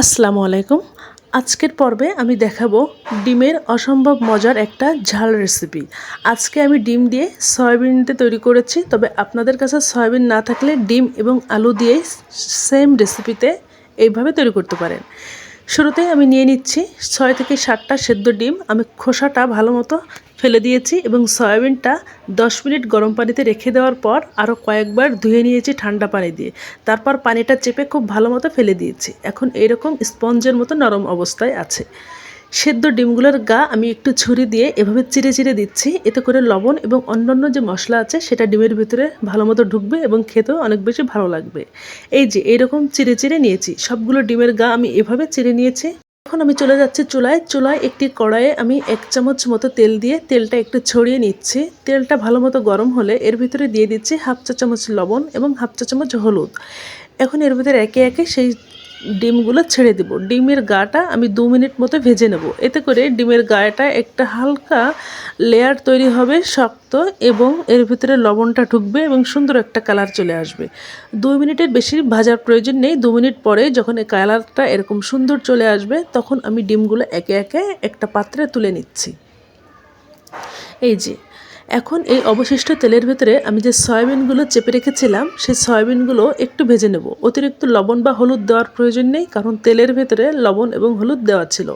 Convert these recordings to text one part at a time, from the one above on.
আসসালামু আলাইকুম। আজকের পর্বে আমি দেখাবো ডিমের অসম্ভব মজার একটা ঝাল রেসিপি আজকে আমি ডিম দিয়ে সয়াবিনতে তৈরি করেছি, তবে আপনাদের কাছে সয়াবিন না থাকলে ডিম এবং আলু দিয়ে সেম রেসিপিতে এইভাবে তৈরি করতে পারেন। শুরুতে আমি নিয়ে নিচ্ছি ছয় থেকে সাতটা সেদ্ধ ডিম। আমি খোসাটা ভালো মতো ফেলে দিয়েছি এবং সয়াবিনটা দশ মিনিট গরম পানিতে রেখে দেওয়ার পর আরও কয়েকবার ধুয়ে নিয়েছি ঠান্ডা পানি দিয়ে। তারপর পানিটা চেপে খুব ভালো মতো ফেলে দিয়েছি। এখন এইরকম স্পঞ্জের মতো নরম অবস্থায় আছে। সেদ্ধ ডিমগুলোর গা আমি একটু ছুরি দিয়ে এভাবে চিড়ে চিরে দিচ্ছি। এতে করে লবণ এবং অন্যান্য যে মশলা আছে, সেটা ডিমের ভিতরে ভালো মতো ঢুকবে এবং খেতেও অনেক বেশি ভালো লাগবে। এই যে, এইরকম চিড়ে চিরে নিয়েছি। সবগুলো ডিমের গা আমি এভাবে চিড়ে নিয়েছি। এখন আমি চলে যাচ্ছি চুলায়। চুলায় একটি কড়াইয়ে আমি এক চামচ মতো তেল দিয়ে তেলটা একটু ছড়িয়ে নিচ্ছি। তেলটা ভালো মতো গরম হলে এর ভিতরে দিয়ে দিচ্ছি হাফ চা চামচ লবণ এবং হাফ চা চামচ হলুদ। এখন এর ভিতরে একে একে সেই ডিমগুলো ছেড়ে দেব। ডিমের গাটা আমি দু মিনিট মতো ভেজে নেব। এতে করে ডিমের গায়েটা একটা হালকা লেয়ার তৈরি হবে, শক্ত এবং এর ভিতরে লবণটা ঢুকবে এবং সুন্দর একটা কালার চলে আসবে। দু মিনিটের বেশি ভাজার প্রয়োজন নেই। দু মিনিট পরে যখন এই কালারটা এরকম সুন্দর চলে আসবে, তখন আমি ডিমগুলো একে একে একটা পাত্রে তুলে নিচ্ছি। এই যে এখন এই অবশিষ্ট তেলের ভেতরে আমি যে সয়াবিনগুলো চেপে রেখেছিলাম, সেই সয়াবিনগুলো একটু ভেজে নেব। অতিরিক্ত লবণ বা হলুদ দেওয়ার প্রয়োজন নেই, কারণ তেলের ভেতরে লবণ এবং হলুদ দেওয়া ছিল।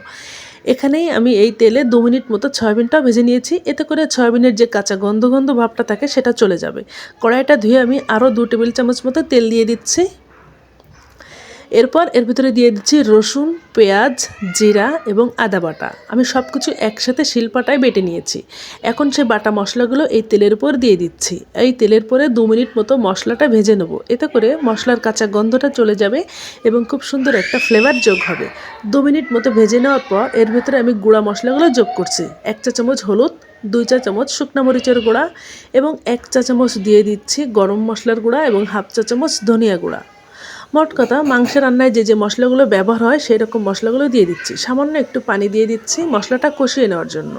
এখানেই আমি এই তেলে দু মিনিট মতো সয়াবিনটা ভেজে নিয়েছি। এতে করে সয়াবিনের যে কাঁচা গন্ধ গন্ধ ভাবটা থাকে, সেটা চলে যাবে। কড়াইটা ধুয়ে আমি আরও দু টেবিল চামচ মতো তেল দিয়ে দিচ্ছি। এরপর এর ভিতরে দিয়ে দিচ্ছি রসুন, পেঁয়াজ, জিরা এবং আদা বাটা। আমি সব কিছু একসাথে শিলপাটায় বেটে নিয়েছি। এখন সে বাটা মশলাগুলো এই তেলের উপর দিয়ে দিচ্ছি। এই তেলের পরে দু মিনিট মতো মশলাটা ভেজে নেব। এতে করে মশলার কাঁচা গন্ধটা চলে যাবে এবং খুব সুন্দর একটা ফ্লেভার যোগ হবে। দু মিনিট মতো ভেজে নেওয়ার পর এর ভেতরে আমি গুঁড়া মশলাগুলো যোগ করছি। এক চা চামচ হলুদ, দুই চা চামচ শুকনা মরিচের গুঁড়া এবং এক চা চামচ দিয়ে দিচ্ছি গরম মশলার গুঁড়া এবং হাফ চা চামচ ধনিয়া গুঁড়া। মোট কথা মাংস রান্নায় যে যে মশলাগুলো ব্যবহার হয় সেই রকম মশলাগুলো দিয়ে দিচ্ছি। সামান্য একটু পানি দিয়ে দিচ্ছি মশলাটা কষিয়ে নেওয়ার জন্য।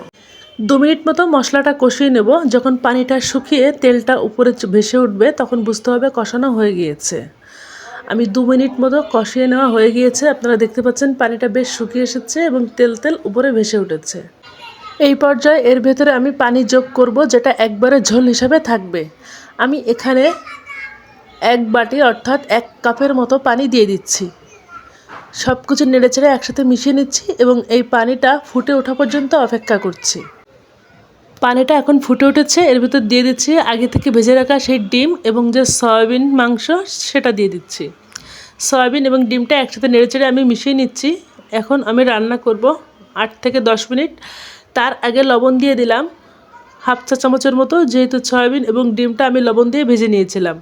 দু মিনিট মতো মশলাটা কষিয়ে নেব। যখন পানিটা শুকিয়ে তেলটা উপরে ভেসে উঠবে তখন বুঝতে হবে কষানো হয়ে গিয়েছে। আমি দু মিনিট মতো কষিয়ে নেওয়া হয়ে গিয়েছে। আপনারা দেখতে পাচ্ছেন পানিটা বেশ শুকিয়ে এসেছে এবং তেল তেল উপরে ভেসে উঠেছে। এই পর্যায়ে এর ভেতরে আমি পানি যোগ করব যেটা একবারে ঝোল হিসাবে থাকবে। আমি এখানে এক বাটি অর্থাৎ এক কাপের মতো পানি দিয়ে দিচ্ছি। সব কিছু নেড়েচেড়ে একসাথে মিশিয়ে নিচ্ছি এবং এই পানিটা ফুটে ওঠা পর্যন্ত অপেক্ষা করছি। পানিটা এখন ফুটে উঠেছে, এর ভিতর দিয়ে দিচ্ছি আগে থেকে ভেজে রাখা সেই ডিম এবং যে সয়াবিন মাংস সেটা দিয়ে দিচ্ছি। সয়াবিন এবং ডিমটা একসাথে নেড়েচেড়ে আমি মিশিয়ে নিচ্ছি। এখন আমি রান্না করব আট থেকে দশ মিনিট। তার আগে লবণ দিয়ে দিলাম। হাফ চা চামচের মতো যেহেতু সয়াবিন এবং ডিমটা আমি লবণ দিয়ে ভেজে নিয়েছিলাম।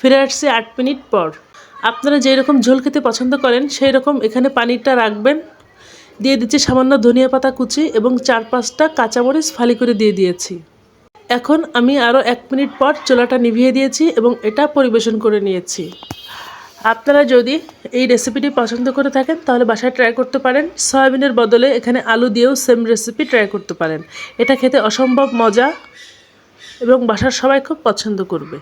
ফিরে আসছি আট মিনিট পর। আপনারা যেই রকম ঝোল খেতে পছন্দ করেন সেই রকম এখানে পানিটা রাখবেন। দিয়ে দিচ্ছি সামান্য ধনিয়া পাতা কুচি এবং চার পাঁচটা কাঁচামরিচ ফালি করে দিয়ে দিয়েছি। এখন আমি আরও এক মিনিট পর চোলাটা নিভিয়ে দিয়েছি এবং এটা পরিবেশন করে নিয়েছি। আপনারা যদি এই রেসিপিটি পছন্দ করে থাকেন, তাহলে বাসায় ট্রাই করতে পারেন। সয়াবিনের বদলে এখানে আলু দিয়েও সেম রেসিপি ট্রাই করতে পারেন। এটা খেতে অসম্ভব মজা এবং বাসার সবাই খুব পছন্দ করবে।